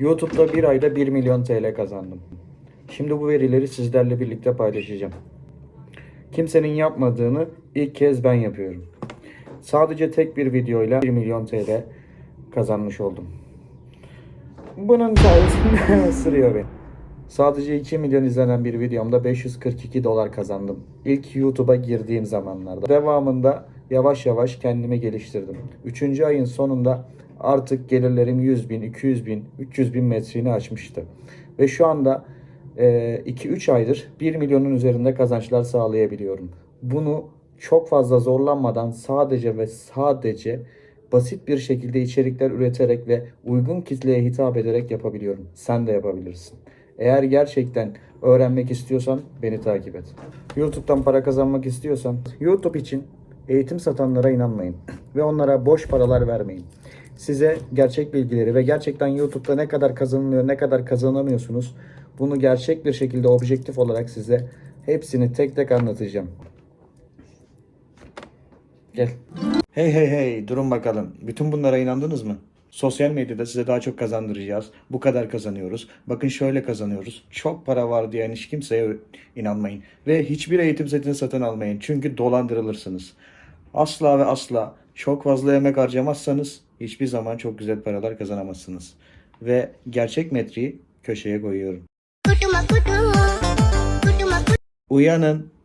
YouTube'da bir ayda 1 milyon TL kazandım. Şimdi bu verileri sizlerle birlikte paylaşacağım. Kimsenin yapmadığını ilk kez ben yapıyorum. Sadece tek bir videoyla 1 milyon TL kazanmış oldum. Bunun sayesinde ısırıyor beni. Sadece 2 milyon izlenen bir videomda 542 dolar kazandım. İlk YouTube'a girdiğim zamanlarda. Devamında yavaş yavaş kendimi geliştirdim. 3. ayın sonunda artık gelirlerim 100 bin, 200 bin, 300 bin metrini aşmıştı. Ve şu anda 2-3 aydır 1 milyonun üzerinde kazançlar sağlayabiliyorum. Bunu çok fazla zorlanmadan sadece ve sadece basit bir şekilde içerikler üreterek ve uygun kitleye hitap ederek yapabiliyorum. Sen de yapabilirsin. Eğer gerçekten öğrenmek istiyorsan beni takip et. YouTube'dan para kazanmak istiyorsan YouTube için eğitim satanlara inanmayın ve onlara boş paralar vermeyin. Size gerçek bilgileri ve gerçekten YouTube'da ne kadar kazanılıyor, ne kadar kazanamıyorsunuz bunu gerçek bir şekilde objektif olarak size hepsini tek tek anlatacağım. Gel. Hey hey hey durun bakalım. Bütün bunlara inandınız mı? Sosyal medyada size daha çok kazandıracağız. Bu kadar kazanıyoruz. Bakın şöyle kazanıyoruz. Çok para var diyen hiç kimseye inanmayın. Ve hiçbir eğitim setini satın almayın. Çünkü dolandırılırsınız. Asla ve asla çok fazla emek harcamazsanız hiçbir zaman çok güzel paralar kazanamazsınız. Ve gerçek metriği köşeye koyuyorum. Kutuma kutumu Kutuma Uyanın.